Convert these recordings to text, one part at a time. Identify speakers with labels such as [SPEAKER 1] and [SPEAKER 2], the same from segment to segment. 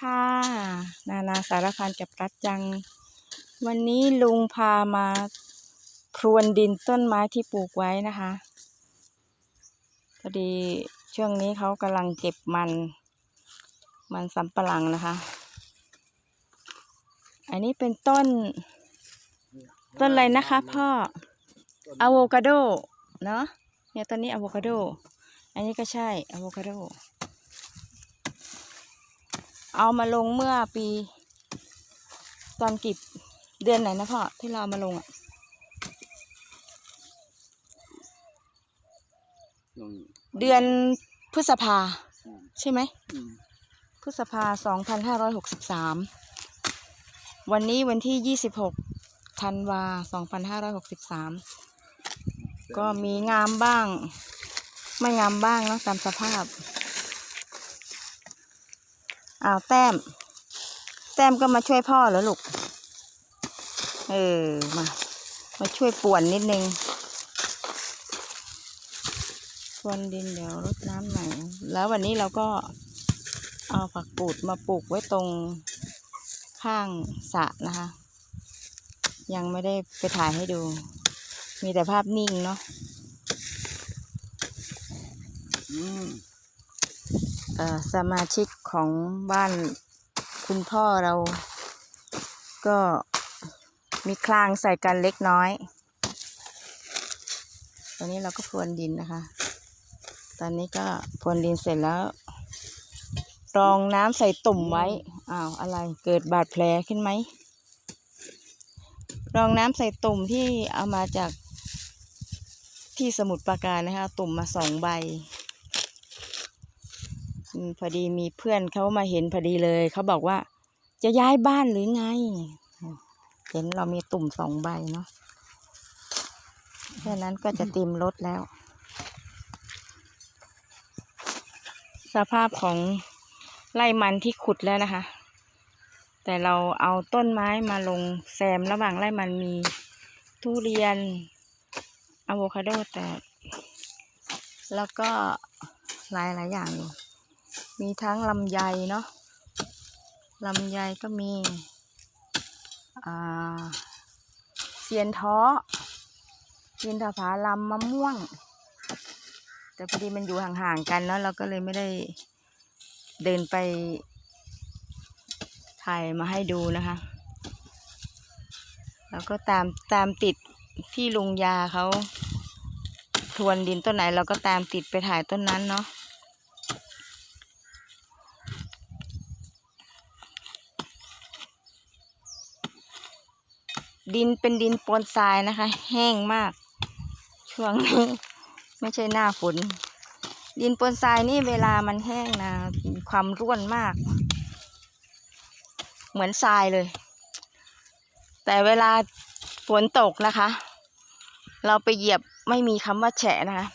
[SPEAKER 1] ค่ะ นานาสารพันกับรัดจัง วันนี้ลุงพามาพรวนดินต้นไม้ที่ปลูกไว้นะคะพอดีช่วงนี้เขากำลังเก็บมัน มันสำปะหลังนะคะ อันนี้เป็นต้น ต้นอะไรนะคะพ่ออะโวคาโดเนอะเนี่ยต้นนี้อะโวคาโด อันนี้ก็ใช่อะโวคาโด เอามาลงเมื่อปี ตอนกี่เดือนไหนนะพ่อที่เราเอามาลงอะ
[SPEAKER 2] ลง
[SPEAKER 1] เดือนพฤษภา
[SPEAKER 2] อืม
[SPEAKER 1] ใช่ไหม
[SPEAKER 2] อืม
[SPEAKER 1] พฤษภาสองพันห้าร้อยหกสิบสามวันนี้วันที่ยี่สิบหกธันวาสองพันห้าร้อยหกสิบสามก็มีงามบ้าง ไม่งามบ้างเนาะตามสภาพ เอาแต้ม แต้มก็มาช่วยพ่อเหรอลูก เออ มา มาช่วยป่วนนิดนึงพรวนดินเดี๋ยวรดน้ำหน่อย แล้ววันนี้เราก็เอาผักกูดมาปลูกไว้ตรงข้างสระนะคะ ยังไม่ได้ไปถ่ายให้ดู มีแต่ภาพนิ่งเนาะ
[SPEAKER 2] อืม
[SPEAKER 1] สมาชิกของบ้านคุณพ่อเรา ก็มีคลางใส่กันเล็กน้อยตอนนี้เราก็พรวนดินนะคะ ตอนนี้ก็พรวนดินเสร็จแล้ว รองน้ำใส่ตุ่มไว้ อ้าว อะไร เกิดบาดแผลขึ้นไหม รองน้ำใส่ตุ่มที่เอามาจากที่สมุทรปราการนะคะ ตุ่มมาสองใบ พอดีมีเพื่อนเขามาเห็นพอดีเลย เขาบอกว่า จะย้ายบ้านหรือไง เห็นเรามีตุ่มสองใบเนาะแค่นั้นก็จะเตรียมรถแล้ว สภาพของไร่มันที่ขุดแล้วนะคะ แต่เราเอาต้นไม้มาลงแซมระหว่างไร่มันมีทุเรียนอะโวคาโดแต่ แล้วก็หลายหลายอย่างอยู่ มีทั้งลำไยเนาะลำไยก็มีอ่าเซียนท้อเซียนทผาลำมะม่วง แต่พอดีมันอยู่ห่างๆกันเนาะเราก็เลยไม่ได้เดินไปถ่ายมาให้ดูนะคะ แล้วก็ตามตามติดที่ลุงยาเขาทวนดินต้นไหนเราก็ตามติดไปถ่ายต้นนั้นเนาะ ดินเป็นดินปนทรายนะคะ แห้งมาก ช่วงนี้ไม่ใช่หน้าฝน ดินปนทรายนี่เวลามันแห้งนะความร่วนมาก เหมือนทรายเลย แต่เวลาฝนตกนะคะ เราไปเหยียบไม่มีคำว่าแฉะนะคะ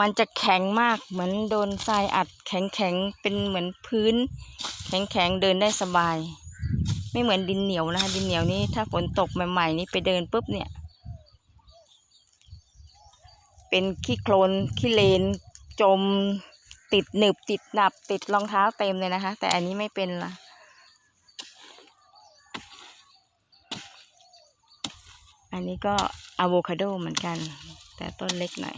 [SPEAKER 1] มันจะแข็งมากเหมือนโดนทรายอัดแข็งแข็งๆเป็นเหมือนพื้น แข็งแข็งๆเดินได้สบาย ไม่เหมือนดินเหนียวนะคะดินเหนียวนี่ถ้าฝนตกใหม่ๆนี่ไปเดินปุ๊บเนี่ย เป็นขี้โคลนขี้เลน จมติดหนึบติดหนับติดรองเท้าเต็มเลยนะคะ แต่อันนี้ไม่เป็นละอันนี้ก็อะโวคาโดเหมือนกัน แต่ต้นเล็กหน่อย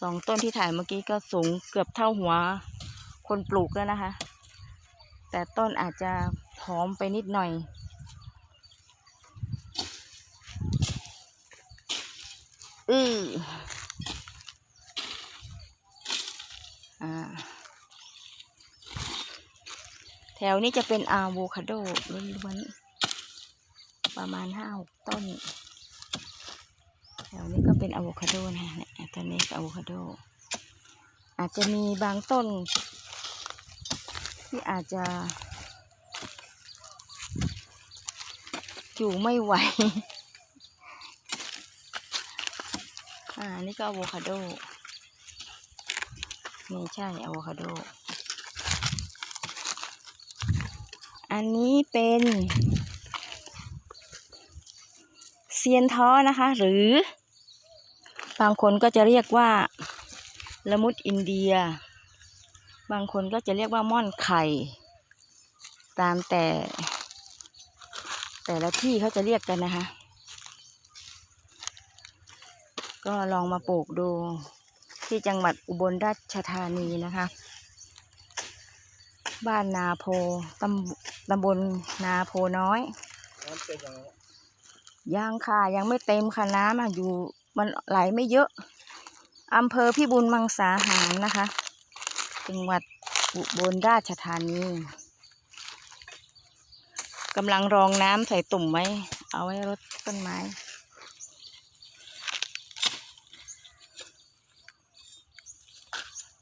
[SPEAKER 1] สองต้นที่ถ่ายเมื่อกี้ก็สูงเกือบเท่าหัวคนปลูกแล้วนะคะ แต่ต้นอาจจะ ผอมไปนิดหน่อยอืออ่า แถวนี้จะเป็นอะโวคาโดล้วนๆ ประมาณห้าหกต้น แถวนี้ก็เป็นอะโวคาโดนะคะเนี่ยต้นนี้อะโวคาโด อาจจะมีบางต้น ที่อาจจะ อยู่ไม่ไหว อ่า นี่ก็อะโวคาโดนี่ใช่อะโวคาโด อันนี้เป็นเซียนท้อนะคะ หรือบางคนก็จะเรียกว่าละมุดอินเดีย บางคนก็จะเรียกว่าม่อนไข่ ตามแต่ แต่ละที่เขาจะเรียกกันนะคะ ก็ลองมาปลูกดูที่จังหวัดอุบลราชธานีนะคะ บ้านนาโพตำตำบลนาโพน้อย
[SPEAKER 2] ยัง
[SPEAKER 1] ค่ะ ยังไม่เต็มค่ะน้ำอะอยู่มันไหลไม่เยอะอำเภอพิบูลมังสาหารนะคะ จังหวัดอุบลราชธานี กำลังรองน้ำใส่ตุ่มไว้ เอาไว้รดต้นไม้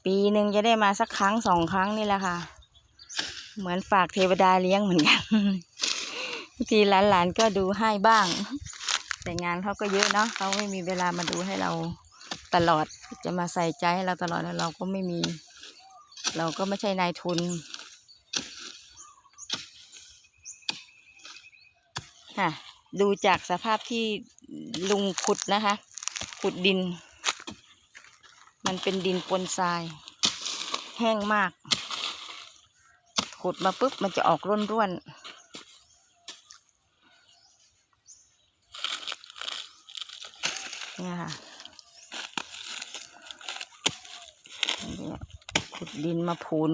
[SPEAKER 1] ปีหนึ่งจะได้มาสักครั้งสองครั้งนี่แหละค่ะ เหมือนฝากเทวดาเลี้ยงเหมือนกันทีหลานๆก็ดูให้บ้าง แต่งานเขาก็เยอะเนาะเขาไม่มีเวลามาดูให้เราตลอดจะมาใส่ใจให้เราตลอดแล้วเราก็ไม่มี เราก็ไม่ใช่นายทุน ค่ะ ดูจากสภาพที่ลุงขุดนะคะ ขุดดิน มันเป็นดินปนทราย แห้งมาก ขุดมาปุ๊บมันจะออกร่วนๆเนี่ยค่ะขุดดินมาพูน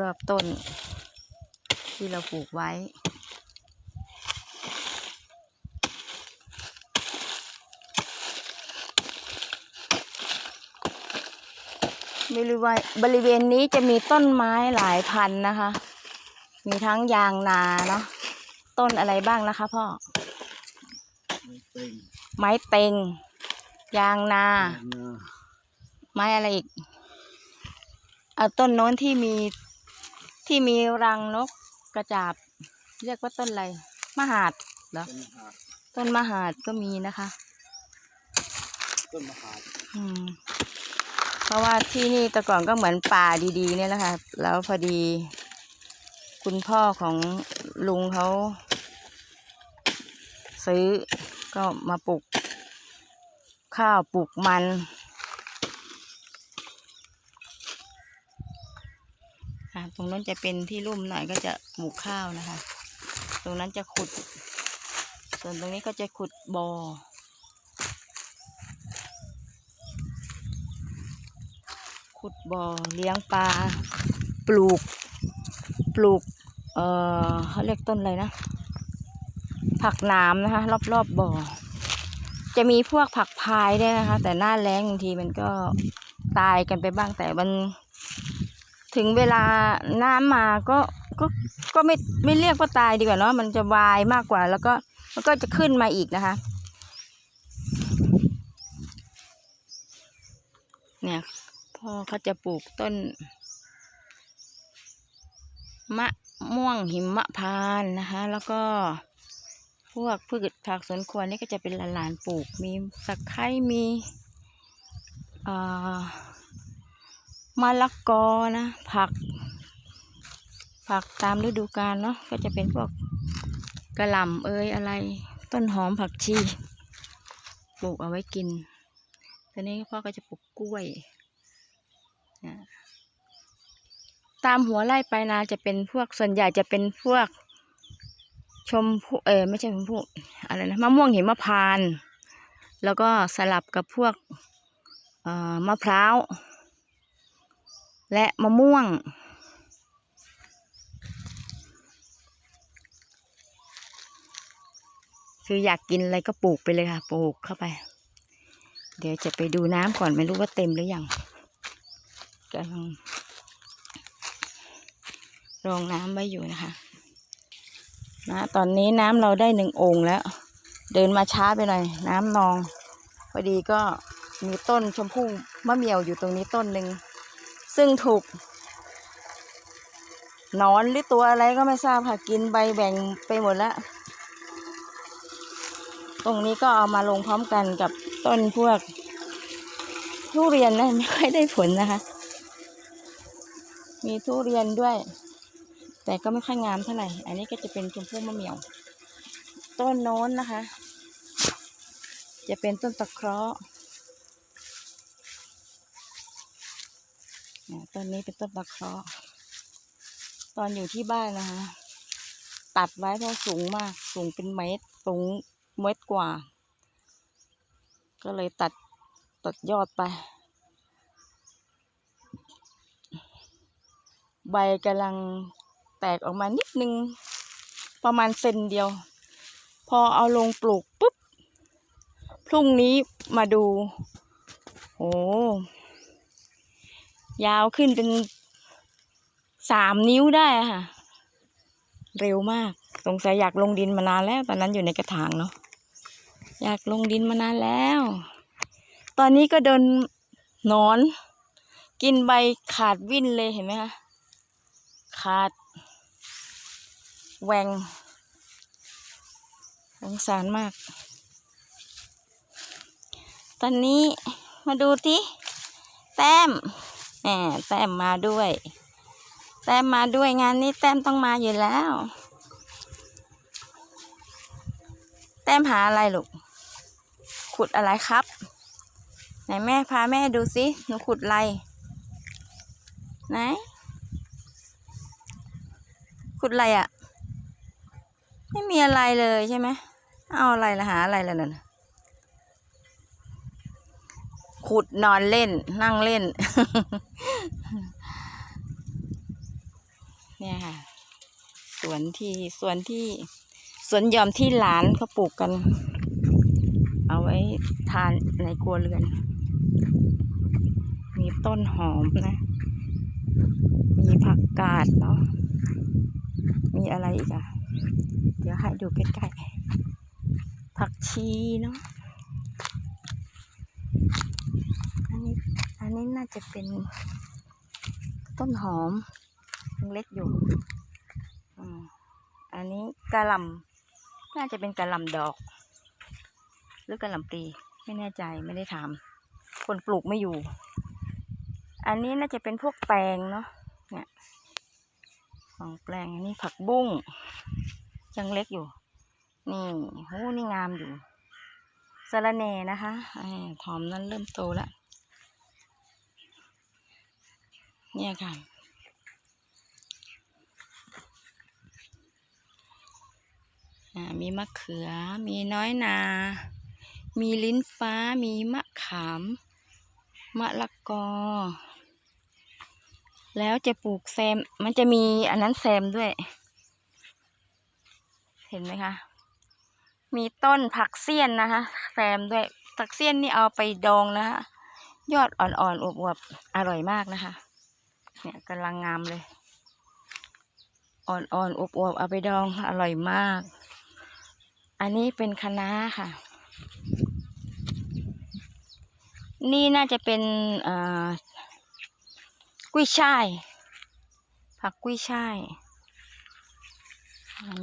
[SPEAKER 1] รอบๆต้น ที่เราปลูกไว้ บริเวณบริเวณนี้จะมีต้นไม้หลายพันธุ์นะคะ มีทั้งยางนาเนาะต้นอะไรบ้างนะคะพ่อ
[SPEAKER 2] ไม่เป็น
[SPEAKER 1] ไม้เต็ง ยางนา
[SPEAKER 2] นะ
[SPEAKER 1] ไม้อะไรอีก เอาต้นโน้นที่มีที่มีรังนก กระจาบ เรียกว่าต้นอะไรมหาดเหรอ
[SPEAKER 2] ต้นมะขาม
[SPEAKER 1] ต้นมหาดก็มีนะคะ
[SPEAKER 2] ต้นมะขาม
[SPEAKER 1] อืม เพราะว่าที่นี่แต่ก่อนก็เหมือนป่าดีๆ เนี่ยแหละค่ะ แล้วพอดี คุณพ่อของลุงเขา ซื้อก็มาปลูกข้าวปลูกมัน อะตรงนั้นจะเป็นที่ลุ่มหน่อยก็จะปลูกข้าวนะคะ ตรงนั้นจะขุด ส่วนตรงนี้ก็จะขุดบ่อขุดบ่อเลี้ยงปลาปลูกปลูก เอ่อเขาเรียกต้นอะไรนะ ผักหนามนะคะ รอบๆบบ่อ จะมีพวกผักพายด้วยนะคะ แต่หน้าแล้งบางทีมันก็ตายกันไปบ้างแต่มัน ถึงเวลาน้ำมาก็ก็ก็ไม่ไม่เรียกว่าตายดีกว่าเนาะมันจะวายมากกว่า แล้วก็มันก็จะขึ้นมาอีกนะคะ เนี่ยพ่อเขาจะปลูกต้น มะม่วงหิมะพานต์นะคะ แล้วก็พวกพืชผักสวนครัวนี่ก็จะเป็นหลานๆปลูกมีตะไคร้มีอ่อ มะละกอนะ ผัก ผักตามฤดูกาลเนาะก็จะเป็นพวกกระหล่ำเอยอะไร ต้นหอมผักชีปลูกเอาไว้กินตอนนี้พ่อก็จะปลูกกล้วยนะตามหัวไร่ไปนาจะเป็นพวกส่วนใหญ่จะเป็นพวก ชมพู่เออไม่ใช่ชมพู่อะไรนะมะม่วงหิมพาน แล้วก็สลับกับพวกมะพร้าว และมะม่วง คืออยากกินอะไรก็ปลูกไปเลยค่ะ ปลูกเข้าไป เดี๋ยวจะไปดูน้ำก่อนไม่รู้ว่าเต็มหรือยังกำลังรองน้ำไว้อยู่นะคะ นะตอนนี้น้ำเราได้หนึ่งโอ่งแล้ว เดินมาช้าไปหน่อยน้ำนองพอดีก็มีต้นชมพู่มะเมี่ยวอยู่ตรงนี้ต้นหนึ่ง ซึ่งถูกหนอนหรือตัวอะไรก็ไม่ทราบค่ะกินใบแบ่งไปหมดแล้วตรงนี้ก็เอามาลงพร้อมกันกับต้นพวกทุเรียนนะไม่ค่อยได้ผลนะคะ มีทุเรียนด้วย แต่ก็ไม่ค่อยงามเท่าไหร่ อันนี้ก็จะเป็นชมพู่มะเหมี่ยว ต้นโน้นนะคะ จะเป็นต้นตะเคราะห์ เนี่ยต้นนี้เป็นต้นตะเคราะห์ตอนอยู่ที่บ้านนะคะ ตัดไว้เพราะสูงมาก สูงเป็นเมตร สูงเมตรกว่า ก็เลยตัดตัดยอดไป ใบกำลังแตกออกมานิดนึง ประมาณเซนเดียว พอเอาลงปลูกปุ๊บ พรุ่งนี้มาดู โอ้ ยาวขึ้นเป็นสามนิ้วได้ค่ะ เร็วมาก สงสัยอยากลงดินมานานแล้ว ตอนนั้นอยู่ในกระถางเนาะอยากลงดินมานานแล้ว ตอนนี้ก็โดนนอน กินใบขาดวิ่นเลยเห็นไหมคะ ขาดแหวงสงสารมาก ตอนนี้มาดูที่แต้ม แหมแต้มมาด้วย แต้มมาด้วยงานนี้แต้มต้องมาอยู่แล้ว แต้มหาอะไรลูก ขุดอะไรครับ ไหนแม่พาแม่ดูสิหนูขุดอะไร ไหน ขุดอะไรอะ่ะ ไม่มีอะไรเลยใช่ไหม เอาอะไรละหาอะไรละนั่น ขุดนอนเล่น นั่งเล่น เนี่ยค่ะ สวนที่สวนที่สวนยอมที่หลานเขาปลูกกัน เอาไว้ทานในครัวเรือน มีต้นหอมนะ มีผักกาดเนาะมีอะไรอีกอะเดี๋ยวให้ดูใกล้ๆผักชีเนาะ อันนี้ อั นนี้น่าจะเป็นต้นหอมยังเล็กอยู่อันนี้กระหล่ำน่าจะเป็นกระหล่ำดอก หรือกระหล่ำปลีไม่แน่ใจไม่ได้ถาม คนปลูกไม่อยู่ อันนี้น่าจะเป็นพวกแปลงเนาะเนี่ยของแปลงอันนี้ผักบุ้งยังเล็กอยู่ นี่โหนี่งามอยู่สะระแหน่นะคะอหอมนั้นเริ่มโตแล้ว เนี่ยค่ะอ่ามีมะเขือ มีน้อยนา มีลิ้นฟ้า มีมะขาม มะละกอ แล้วจะปลูกแซม มันจะมีอันนั้นแซมด้วย เห็นไหมคะ มีต้นผักเสี้ยนนะคะ แซมด้วยผักเสี้ยนนี่เอาไปดองนะคะ ยอดอ่อนๆอวบๆ อร่อยมากนะคะ เนี่ยกำลังงามเลย อ่อนๆอวบๆเอาไปดองอร่อยมาก อันนี้เป็นคะน้าค่ะ นี่น่าจะเป็นกุ้ยช่าย ผักกุ้ยช่าย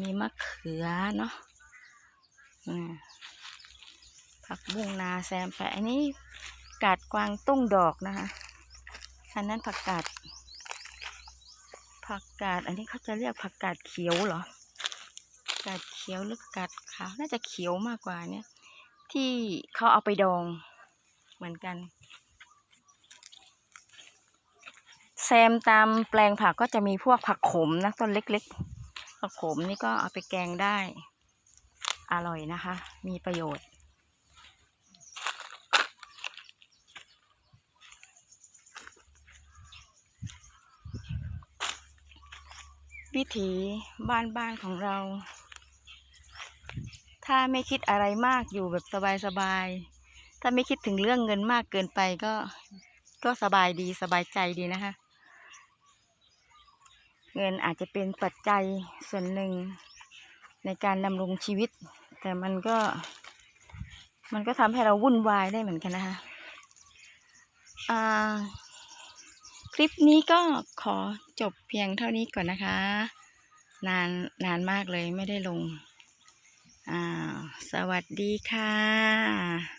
[SPEAKER 1] มีมะเขือเนาะผักบุ้งนาแซมไปอันนี้กาดกวางตุ้งดอกนะคะอันนั้นผักกาด ผักกาด อันนี้เขาจะเรียกผักกาดเขียวเหรอ กาดเขียวหรือกาดขาว น่าจะเขียวมากกว่าเนี่ย ที่เขาเอาไปดองเหมือนกัน แซมตามแปลงผักก็จะมีพวกผักขมนะต้นเล็กๆผักขมนี่ก็เอาไปแกงได้ อร่อยนะคะ มีประโยชน์ วิถีบ้านบ้านของเรา ถ้าไม่คิดอะไรมากอยู่แบบสบายๆ ถ้าไม่คิดถึงเรื่องเงินมากเกินไปก็ก็สบายดีสบายใจดีนะคะ เงินอาจจะเป็นปัจจัยส่วนหนึ่งในการดำรงชีวิต แต่มันก็ มันก็ทำให้เราวุ่นวายได้เหมือนกันนะคะคลิปนี้ก็ขอ จบเพียงเท่านี้ก่อนนะคะ นานนานมากเลยไม่ได้ลงอ่าสวัสดีค่ะ